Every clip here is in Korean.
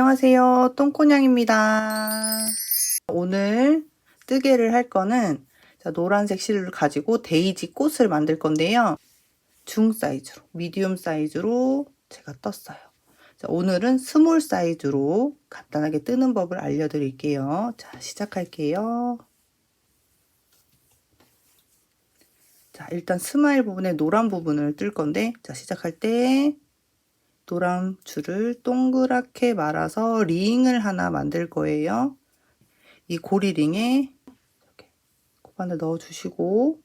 안녕하세요. 똥꼬냥입니다. 오늘 뜨개를 할 거는 자, 노란색 실을 가지고 데이지 꽃을 만들 건데요. 중 사이즈로, 미디움 사이즈로 제가 떴어요. 자, 오늘은 스몰 사이즈로 간단하게 뜨는 법을 알려드릴게요. 자, 시작할게요. 자, 일단 스마일 부분에 노란 부분을 뜰 건데, 자, 시작할 때 노란 줄을 동그랗게 말아서 링을 하나 만들 거예요. 이 고리 링에 이렇게 코바늘 넣어 주시고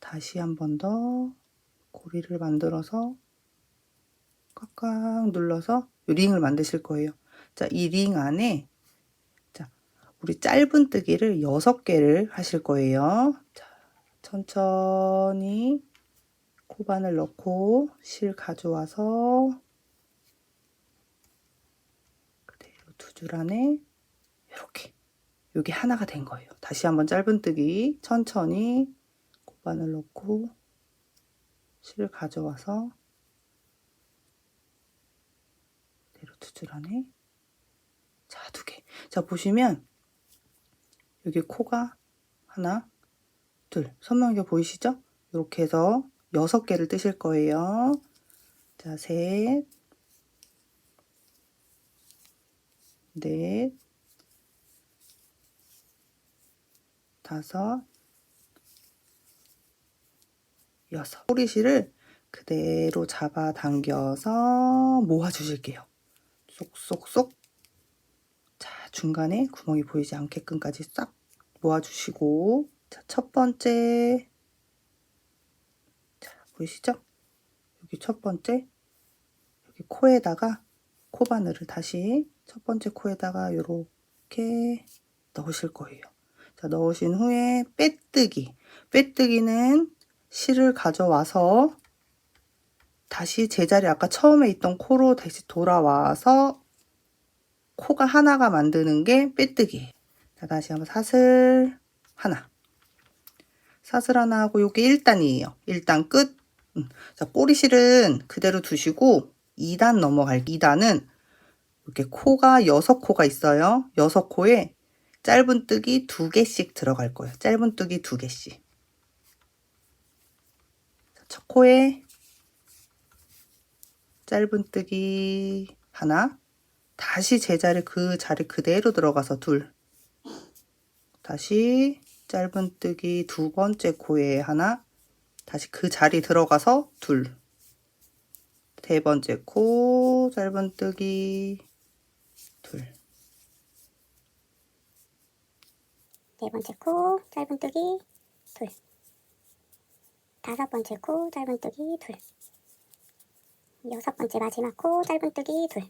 다시 한 번 더 고리를 만들어서 꽉꽉 눌러서 링을 만드실 거예요. 자, 이 링 안에 자, 우리 짧은 뜨기를 6개를 하실 거예요. 자, 천천히 코바늘 넣고 실 가져와서 그대로 두 줄 안에 이렇게 여기 하나가 된 거예요. 다시 한번 짧은뜨기 천천히 코바늘 넣고 실 가져와서 그대로 두 줄 안에 자 두 개. 자 보시면 여기 코가 하나 둘 선명하게 보이시죠? 이렇게 해서 여섯 개를 뜨실 거예요. 자, 셋, 넷, 다섯, 여섯. 꼬리실을 그대로 잡아 당겨서 모아 주실게요. 쏙쏙쏙. 자, 중간에 구멍이 보이지 않게끔까지 싹 모아 주시고 자, 첫 번째 보이시죠? 여기 첫 번째 여기 코에다가 코바늘을 다시 첫 번째 코에다가 이렇게 넣으실 거예요. 자, 넣으신 후에 빼뜨기. 빼뜨기는 실을 가져와서 다시 제자리 아까 처음에 있던 코로 다시 돌아와서 코가 하나가 만드는 게 빼뜨기. 자, 다시 한번 사슬 하나. 사슬 하나 하고 요게 1단이에요. 1단 끝. 음. 자, 꼬리실은 그대로 두시고 2단 넘어갈 2단은 이렇게 코가 6코가 있어요. 6코에 짧은뜨기 2개씩 들어갈 거예요. 짧은뜨기 2개씩. 첫 코에 짧은뜨기 하나 다시 제자리 그 자리 그대로 들어가서 둘 다시 짧은뜨기 두 번째 코에 하나 다시 그 자리 들어가서 둘. 세 번째 코 짧은뜨기 둘. 네 번째 코 짧은뜨기 둘 다섯 번째 코 짧은뜨기 둘 여섯 번째 마지막 코 짧은뜨기 둘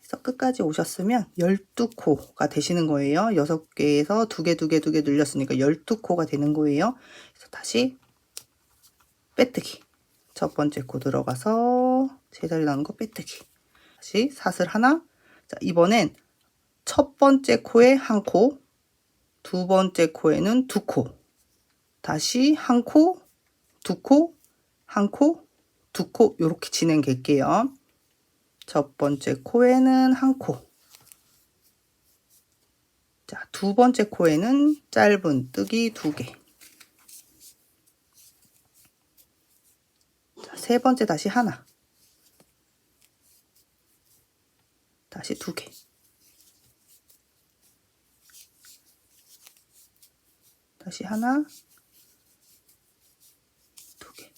그래서 끝까지 오셨으면 12코가 되시는 거예요. 6개에서 2개, 2개, 2개 늘렸으니까 12코가 되는 거예요. 그래서 다시 빼뜨기. 첫 번째 코 들어가서 제자리 나는 거 빼뜨기. 다시 사슬 하나. 자, 이번엔 첫 번째 코에 한 코, 두 번째 코에는 두 코. 다시 한 코, 두 코, 한 코, 두 코. 이렇게 진행될게요. 첫 번째 코에는 한 코. 자, 두 번째 코에는 짧은 뜨기 두 개. 자, 세 번째 다시 하나. 다시 두 개. 다시 하나. 두 개.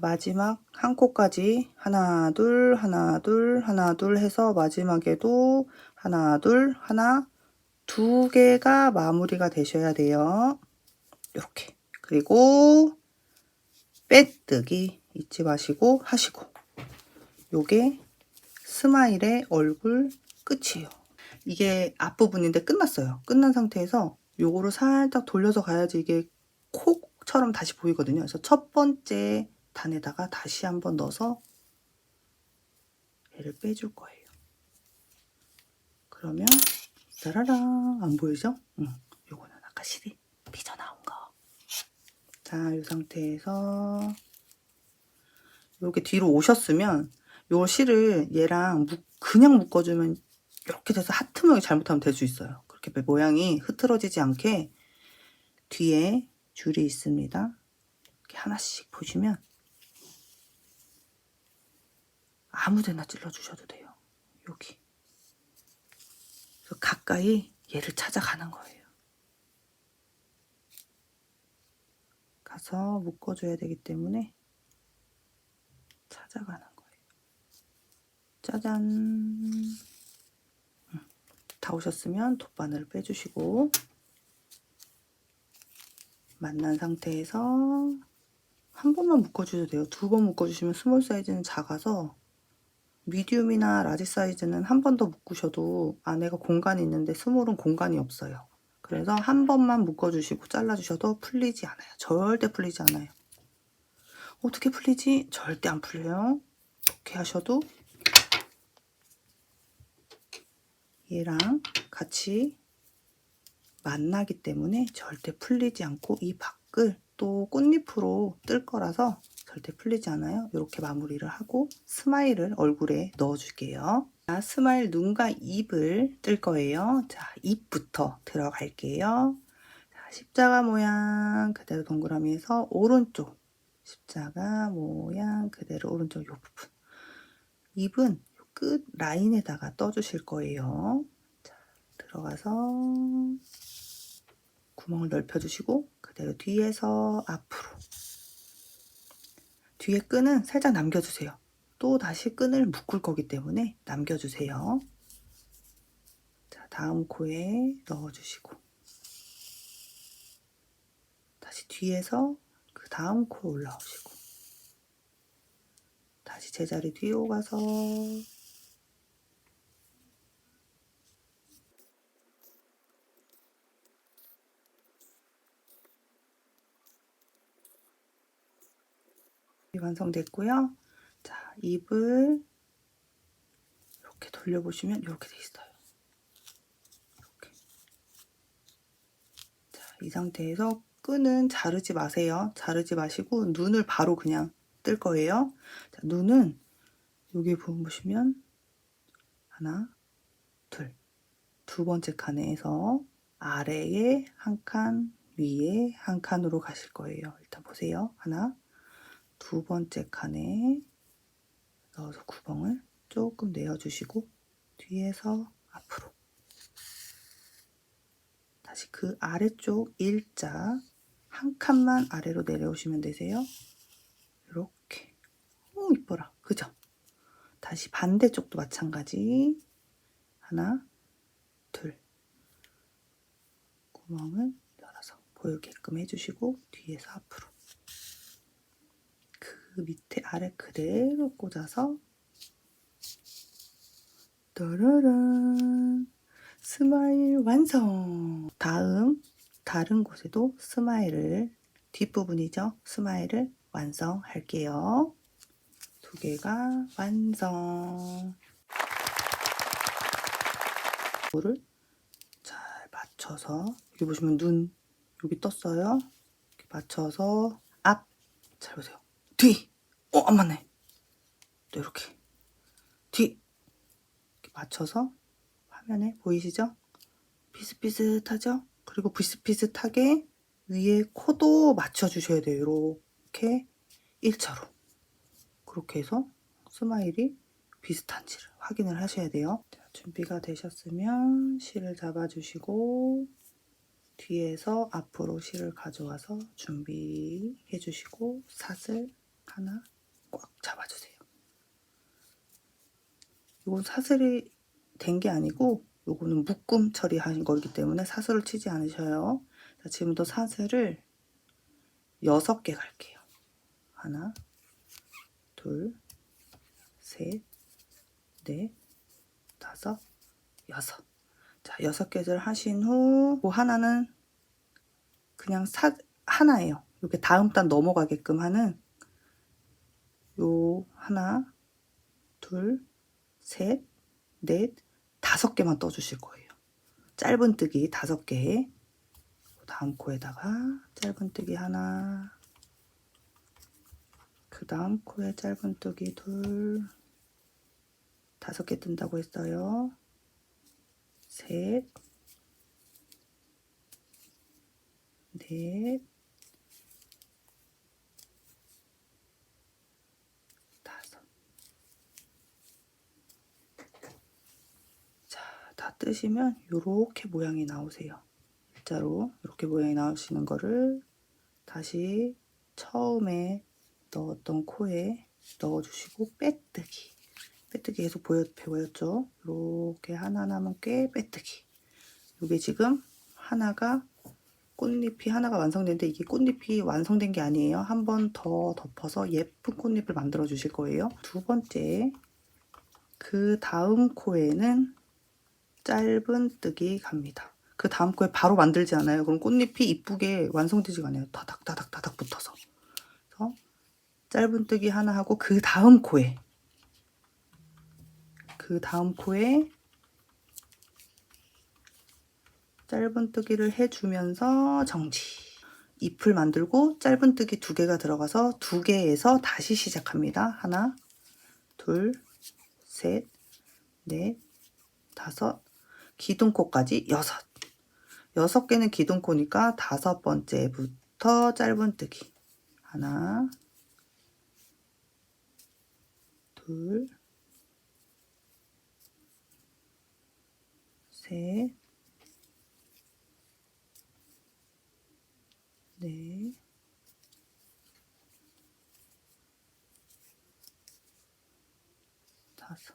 마지막 한 코까지 하나 둘 하나 둘 하나 둘 해서 마지막에도 하나 둘 하나 두 개가 마무리가 되셔야 돼요. 이렇게 그리고 빼뜨기 잊지 마시고 하시고 요게 스마일의 얼굴 끝이에요. 이게 앞부분인데 끝났어요. 끝난 상태에서 요거를 살짝 돌려서 가야지 이게 콕처럼 다시 보이거든요. 그래서 첫 번째 단에다가 다시 한번 넣어서 얘를 빼줄 거예요. 그러면 짜라랑 안 보이죠? 응. 요거는 아까 실이 삐져나온 거. 자, 이 상태에서 이렇게 뒤로 오셨으면 요 실을 얘랑 묶- 그냥 묶어주면 이렇게 돼서 하트 모양이 잘못하면 될 수 있어요. 그렇게 모양이 흐트러지지 않게 뒤에 줄이 있습니다. 이렇게 하나씩 보시면 아무데나 찔러주셔도 돼요. 여기. 그래서 가까이 얘를 찾아가는 거예요. 가서 묶어줘야 되기 때문에 찾아가는 거예요. 짜잔. 음, 다 오셨으면 돗바늘을 빼주시고 만난 상태에서 한 번만 묶어주셔도 돼요. 두 번 묶어주시면 스몰 사이즈는 작아서 미디움이나 라지 사이즈는 한 번 더 묶으셔도 안에가 공간이 있는데 스몰은 공간이 없어요. 그래서 한 번만 묶어주시고 잘라주셔도 풀리지 않아요. 절대 풀리지 않아요. 어떻게 풀리지? 절대 안 풀려요. 이렇게 하셔도 얘랑 같이 만나기 때문에 절대 풀리지 않고 이 밖을 또 꽃잎으로 뜰 거라서 절대 풀리지 않아요. 이렇게 마무리를 하고 스마일을 얼굴에 넣어줄게요. 자, 스마일 눈과 입을 뜰 거예요. 자, 입부터 들어갈게요. 자, 십자가 모양 그대로 동그라미에서 오른쪽 십자가 모양 그대로 오른쪽 이 부분 입은 요 끝 라인에다가 떠주실 거예요. 자, 들어가서 구멍을 넓혀주시고 그대로 뒤에서 앞으로 뒤에 끈은 살짝 남겨주세요. 또 다시 끈을 묶을 거기 때문에 남겨주세요. 자, 다음 코에 넣어주시고 다시 뒤에서 그 다음 코 올라오시고 다시 제자리 뒤로 가서 완성됐고요. 자, 입을 이렇게 돌려보시면 이렇게 돼 있어요. 이렇게. 자, 이 상태에서 끈은 자르지 마세요. 자르지 마시고 눈을 바로 그냥 뜰 거예요. 자, 눈은 여기 보시면 하나, 둘, 두 번째 칸에서 아래에 한 칸, 위에 한 칸으로 가실 거예요. 일단 보세요. 하나, 두 번째 칸에 넣어서 구멍을 조금 내어주시고 뒤에서 앞으로. 다시 그 아래쪽 일자 한 칸만 아래로 내려오시면 되세요. 이렇게. 오 이뻐라. 그죠? 다시 반대쪽도 마찬가지. 하나 둘. 구멍을 열어서 보이게끔 해주시고 뒤에서 앞으로 그 밑에 아래 그대로 꽂아서 따라란 스마일 완성. 다음 다른 곳에도 스마일을 뒷부분이죠? 스마일을 완성할게요. 두 개가 완성. 이거를 잘 맞춰서 여기 보시면 눈 여기 떴어요? 이렇게 맞춰서 앞. 잘 보세요 뒤! 어, 안 맞네. 또 이렇게. 뒤! 이렇게 맞춰서 화면에 보이시죠? 비슷비슷하죠? 그리고 비슷비슷하게 위에 코도 맞춰주셔야 돼요. 이렇게 1차로. 그렇게 해서 스마일이 비슷한지를 확인을 하셔야 돼요. 자, 준비가 되셨으면 실을 잡아주시고 뒤에서 앞으로 실을 가져와서 준비해 주시고 사슬 하나 꽉 잡아주세요. 이건 사슬이 된 게 아니고 요거는 묶음 처리하신 거기 때문에 사슬을 치지 않으셔요. 자, 지금부터 사슬을 여섯 개 갈게요. 하나, 둘, 셋, 넷, 다섯, 여섯. 자, 여섯 개를 하신 후, 그 하나는 그냥 사, 하나예요. 이렇게 다음 단 넘어가게끔 하는 요 하나, 둘, 셋, 넷, 다섯 개만 떠주실 거예요. 짧은 뜨기 다섯 개. 그 다음 코에다가 짧은뜨기 하나 그 다음 코에 짧은뜨기 둘 다섯 개 뜬다고 했어요 셋 넷, 다섯. 자, 다 뜨시면 요렇게 모양이 나오세요. 일자로 이렇게 모양이 나오시는 거를 다시 처음에 넣었던 코에 넣어주시고 빼뜨기. 빼뜨기 계속 보여, 배웠죠? 이렇게 하나 남은 꽤 빼뜨기. 이게 지금 하나가 꽃잎이 하나가 완성됐는데 이게 꽃잎이 완성된 게 아니에요. 한 번 더 덮어서 예쁜 꽃잎을 만들어 주실 거예요. 두 번째, 그 다음 코에는 짧은 뜨기 갑니다. 그 다음 코에 바로 만들지 않아요. 그럼 꽃잎이 이쁘게 완성되지가 않아요. 다닥다닥 다닥 붙어서. 그래서 짧은 뜨기 하나 하고 그 다음 코에 그 다음 코에 짧은 뜨기를 해주면서 정지. 잎을 만들고 짧은 뜨기 두 개가 들어가서 두 개에서 다시 시작합니다. 하나, 둘, 셋, 넷, 다섯, 기둥코까지 여섯. 여섯 개는 기둥코니까 다섯 번째부터 짧은 뜨기. 하나, 둘, 셋, 네. 다섯.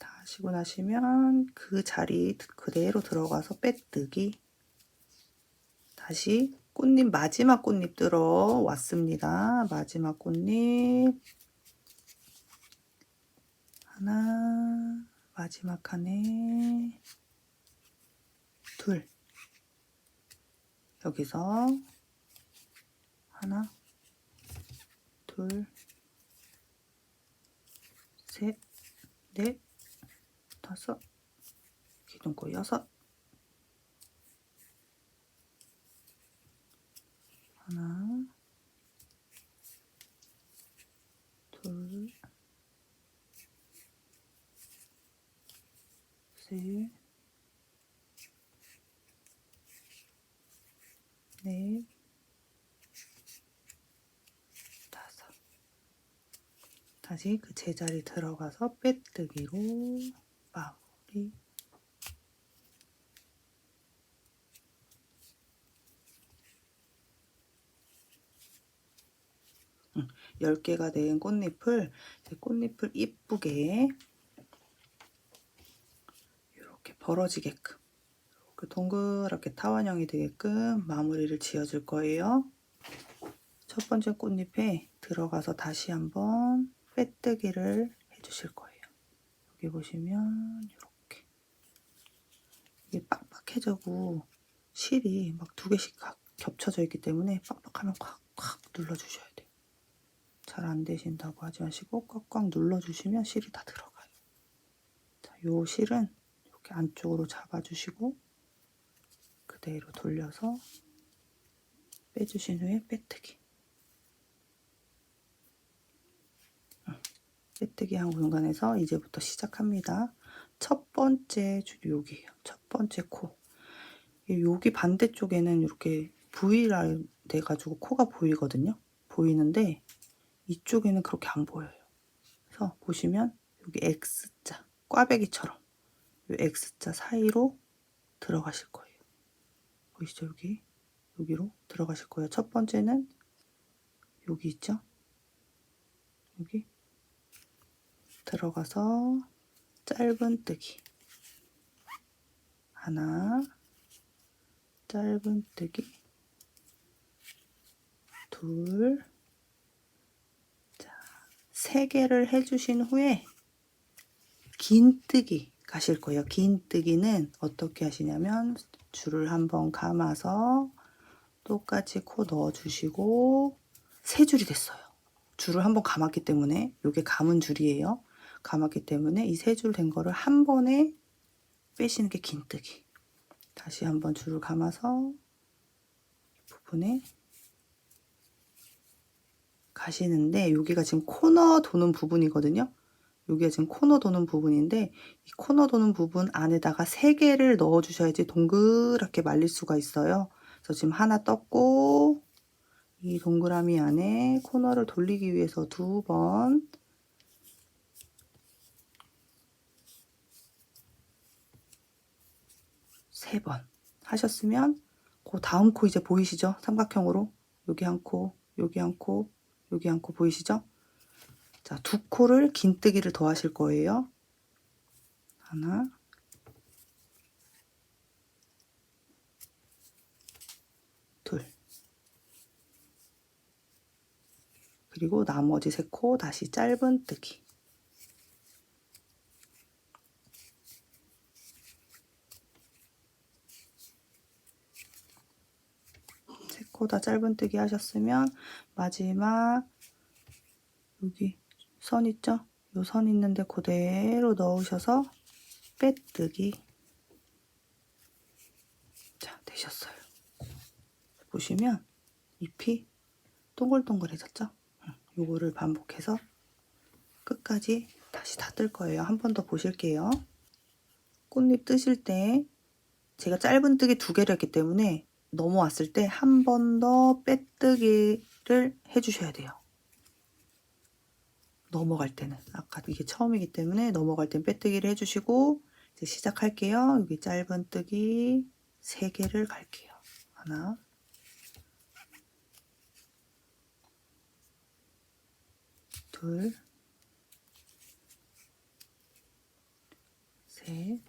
다 하시고 나시면 그 자리 그대로 들어가서 빼뜨기. 다시 꽃잎 마지막 꽃잎 들어 왔습니다. 마지막 꽃잎 하나 마지막 칸에 둘 여기서 하나 둘 셋, 넷, 다섯, 기둥코 여섯, 하나, 둘, 셋, 넷, 다섯. 다시 그 제자리 들어가서 빼뜨기로 마무리. 응, 10개가 된 꽃잎을 꽃잎을 이쁘게 이렇게 벌어지게끔 이렇게 동그랗게 타원형이 되게끔 마무리를 지어줄 거예요. 첫 번째 꽃잎에 들어가서 다시 한번 빼뜨기를 해주실 거예요. 여기 보시면 이렇게 이게 빡빡해지고 실이 막 두 개씩 각 겹쳐져 있기 때문에 빡빡하면 꽉꽉 눌러주셔야 돼요. 잘 안 되신다고 하지 마시고 꽉꽉 눌러주시면 실이 다 들어가요. 자, 요 실은 이렇게 안쪽으로 잡아주시고 그대로 돌려서 빼주신 후에 빼뜨기. 빼뜨기 한 공간에서 이제부터 시작합니다. 첫 번째 줄 여기예요. 첫 번째 코. 이 여기 반대쪽에는 이렇게 V라 돼가지고 코가 보이거든요. 보이는데 이쪽에는 그렇게 안 보여요. 그래서 보시면 여기 X자, 꽈배기처럼 이 X자 사이로 들어가실 거예요. 보이시죠? 여기 여기로 들어가실 거예요. 첫 번째는 여기 있죠? 여기 들어가서 짧은 뜨기 하나 짧은 뜨기 둘 자, 세 개를 해주신 후에 긴 뜨기 가실 거예요. 긴 뜨기는 어떻게 하시냐면 줄을 한번 감아서 똑같이 코 넣어주시고 세 줄이 됐어요. 줄을 한번 감았기 때문에 이게 감은 줄이에요. 감았기 때문에 이 세 줄 된 거를 한 번에 빼시는 게 긴뜨기. 다시 한번 줄을 감아서 이 부분에 가시는데 여기가 지금 코너 도는 부분이거든요. 여기가 지금 코너 도는 부분인데 이 코너 도는 부분 안에다가 세 개를 넣어 주셔야지 동그랗게 말릴 수가 있어요. 그래서 지금 하나 떴고 이 동그라미 안에 코너를 돌리기 위해서 두 번 세 번 하셨으면 그 다음 코 이제 보이시죠? 삼각형으로 여기 한 코, 여기 한 코, 여기 한 코 보이시죠? 자, 두 코를 긴 뜨기를 더 하실 거예요. 하나, 둘. 그리고 나머지 세 코 다시 짧은 뜨기. 세 코 다 짧은 뜨기 하셨으면 마지막 여기 선 있죠? 요 선 있는데 그대로 넣으셔서 빼뜨기. 자, 되셨어요. 보시면 잎이 동글동글해졌죠? 응, 요거를 반복해서 끝까지 다시 다 뜰 거예요. 한 번 더 보실게요. 꽃잎 뜨실 때 제가 짧은 뜨기 두 개를 했기 때문에 넘어왔을 때 한 번 더 빼뜨기를 해주셔야 돼요. 넘어갈 때는 아까 이게 처음이기 때문에 넘어갈 땐 빼뜨기를 해주시고 이제 시작할게요. 여기 짧은 뜨기 세 개를 갈게요. 하나, 둘, 셋.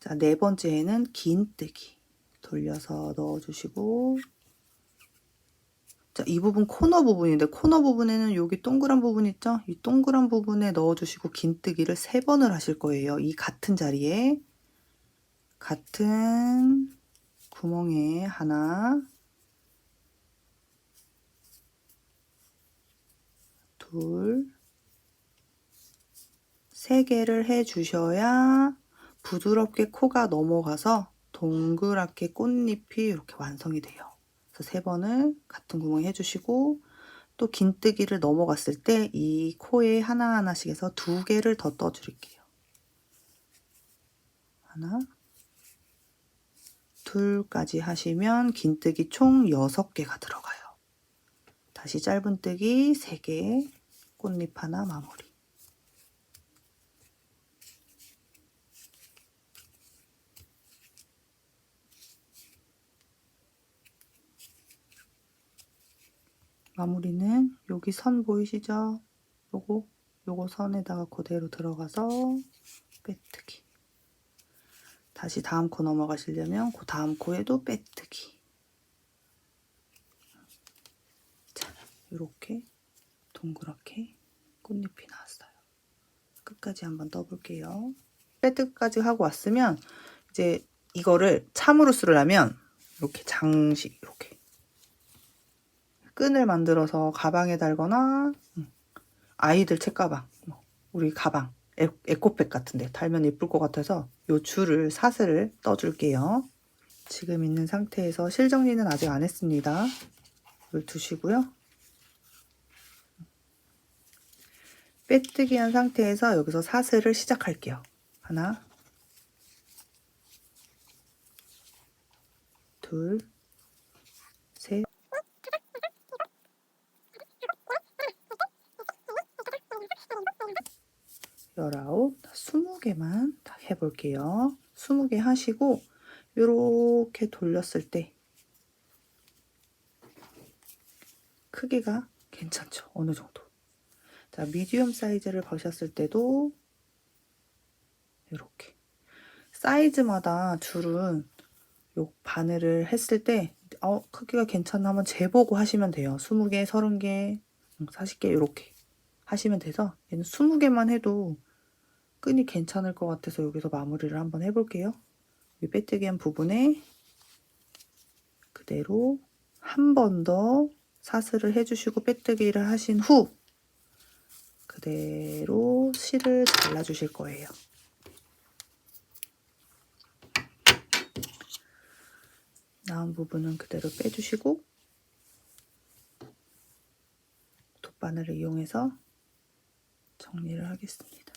자, 네 번째에는 긴 뜨기 돌려서 넣어주시고 자, 이 부분 코너 부분인데 코너 부분에는 여기 동그란 부분 있죠? 이 동그란 부분에 넣어주시고 긴뜨기를 세 번을 하실 거예요. 이 같은 자리에 같은 구멍에 하나 둘 세 개를 해 주셔야 부드럽게 코가 넘어가서 동그랗게 꽃잎이 이렇게 완성이 돼요. 그래서 세 번을 같은 구멍에 해주시고 또 긴뜨기를 넘어갔을 때 이 코에 하나하나씩 해서 두 개를 더 떠드릴게요. 하나, 둘까지 하시면 긴뜨기 총 여섯 개가 들어가요. 다시 짧은뜨기 세 개, 꽃잎 하나 마무리. 마무리는 여기 선 보이시죠? 요거 요거 선에다가 그대로 들어가서 빼뜨기. 다시 다음 코 넘어가시려면 그 다음 코에도 빼뜨기. 자, 이렇게 동그랗게 꽃잎이 나왔어요. 끝까지 한번 떠볼게요. 빼뜨기까지 하고 왔으면 이제 이거를 참으로스를 하면 이렇게 장식 이렇게 끈을 만들어서 가방에 달거나 음, 아이들 책가방, 뭐, 우리 가방, 에, 에코백 같은데 달면 예쁠 것 같아서 요 줄을 사슬을 떠줄게요. 지금 있는 상태에서 실정리는 아직 안 했습니다. 이걸 두시고요. 빼뜨기 한 상태에서 여기서 사슬을 시작할게요. 하나, 둘, 셋, 열아홉, 스무 개만 다 해볼게요. 스무 개 하시고 요렇게 돌렸을 때 크기가 괜찮죠? 어느 정도. 자, 미디움 사이즈를 보셨을 때도 이렇게 사이즈마다 줄은 요 바늘을 했을 때 어, 크기가 괜찮나 한번 재보고 하시면 돼요. 20개, 30개, 40개 이렇게 하시면 돼서 얘는 20개만 해도 끈이 괜찮을 것 같아서 여기서 마무리를 한번 해볼게요. 이 빼뜨기 한 부분에 그대로 한 번 더 사슬을 해주시고 빼뜨기를 하신 후 그대로 실을 잘라 주실 거예요. 나온 부분은 그대로 빼주시고 돗바늘을 이용해서 정리를 하겠습니다.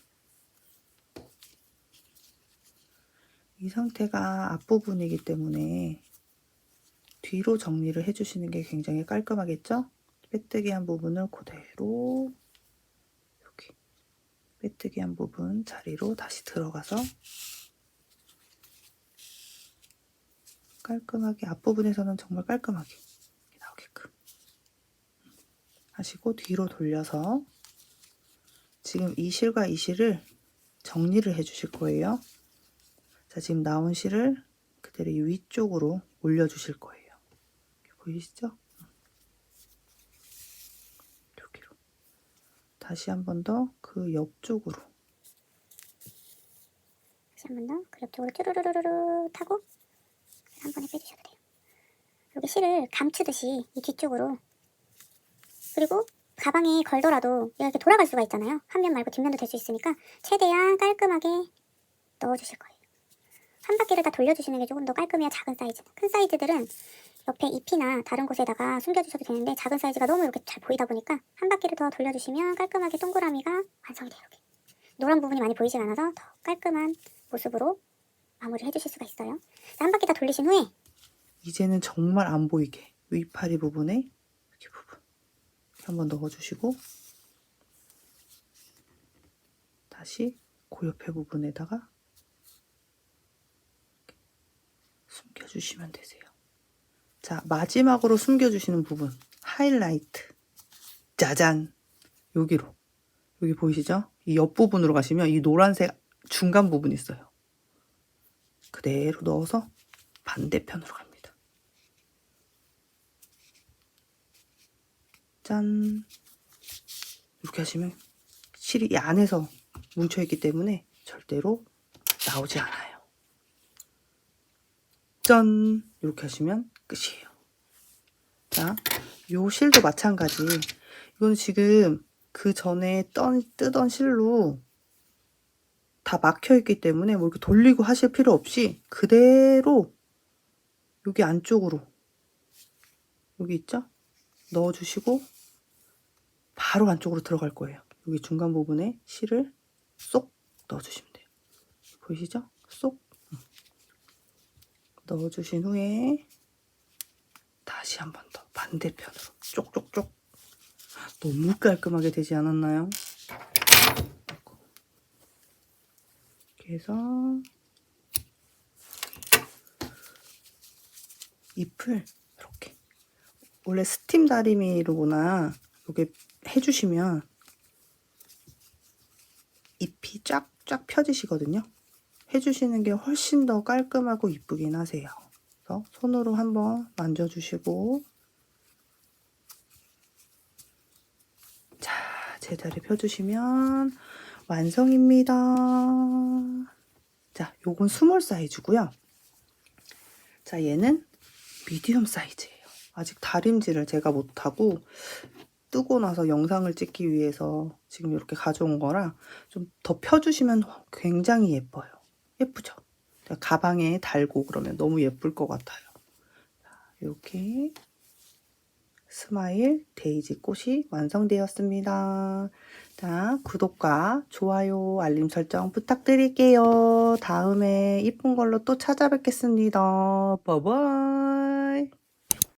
이 상태가 앞부분이기 때문에 뒤로 정리를 해주시는 게 굉장히 깔끔하겠죠? 빼뜨기 한 부분을 그대로 여기 빼뜨기 한 부분 자리로 다시 들어가서 깔끔하게 앞부분에서는 정말 깔끔하게 나오게끔 하시고 뒤로 돌려서 지금 이 실과 이 실을 정리를 해 주실 거예요. 자, 지금 나온 실을 그대로 이 위쪽으로 올려 주실 거예요. 보이시죠? 여기로. 다시 한 번 더 그 옆쪽으로. 다시 한 번 더 그 옆쪽으로 쭈루루루루 타고 한 번에 빼주셔도 돼요. 여기 실을 감추듯이 이 뒤쪽으로 그리고 가방에 걸더라도 이렇게 돌아갈 수가 있잖아요. 한 면 말고 뒷면도 될 수 있으니까 최대한 깔끔하게 넣어주실 거예요. 한 바퀴를 다 돌려주시는 게 조금 더 깔끔해야 작은 사이즈. 큰 사이즈들은 옆에 잎이나 다른 곳에다가 숨겨주셔도 되는데 작은 사이즈가 너무 이렇게 잘 보이다 보니까 한 바퀴를 더 돌려주시면 깔끔하게 동그라미가 완성이 돼요. 이렇게. 노란 부분이 많이 보이지 않아서 더 깔끔한 모습으로 마무리를 해주실 수가 있어요. 자, 한 바퀴 다 돌리신 후에 이제는 정말 안 보이게 위파리 부분에 이렇게 부분 한번 넣어주시고 다시 그 옆에 부분에다가 이렇게 숨겨주시면 되세요. 자 마지막으로 숨겨주시는 부분 하이라이트 짜잔 여기로 여기 보이시죠? 이 옆부분으로 가시면 이 노란색 중간 부분 있어요. 그대로 넣어서 반대편으로 갑니다. 짠. 이렇게 하시면 실이 이 안에서 뭉쳐있기 때문에 절대로 나오지 않아요. 짠. 이렇게 하시면 끝이에요. 자, 요 실도 마찬가지. 이건 지금 그 전에 떤, 뜨던 실로 다 막혀있기 때문에 뭐 이렇게 돌리고 하실 필요 없이 그대로 여기 안쪽으로 여기 있죠? 넣어주시고 바로 안쪽으로 들어갈 거예요. 여기 중간 부분에 실을 쏙 넣어주시면 돼요. 보이시죠? 쏙 음. 넣어주신 후에 다시 한 번 더 반대편으로 쪽쪽쪽 너무 깔끔하게 되지 않았나요? 이렇게 해서 잎을 이렇게 원래 스팀 다리미로나 이렇게 해주시면 잎이 쫙쫙 펴지시거든요. 해주시는 게 훨씬 더 깔끔하고 이쁘긴 하세요. 그래서 손으로 한번 만져주시고 자 제자리 펴주시면 완성입니다. 자, 요건 스몰 사이즈고요. 자, 얘는 미디움 사이즈예요. 아직 다림질을 제가 못하고 뜨고 나서 영상을 찍기 위해서 지금 이렇게 가져온 거라 좀 더 펴주시면 굉장히 예뻐요. 예쁘죠? 가방에 달고 그러면 너무 예쁠 것 같아요. 자, 이렇게 스마일 데이지 꽃이 완성되었습니다. 자, 구독과 좋아요, 알림 설정 부탁드릴게요. 다음에 이쁜 걸로 또 찾아뵙겠습니다. 바이바이.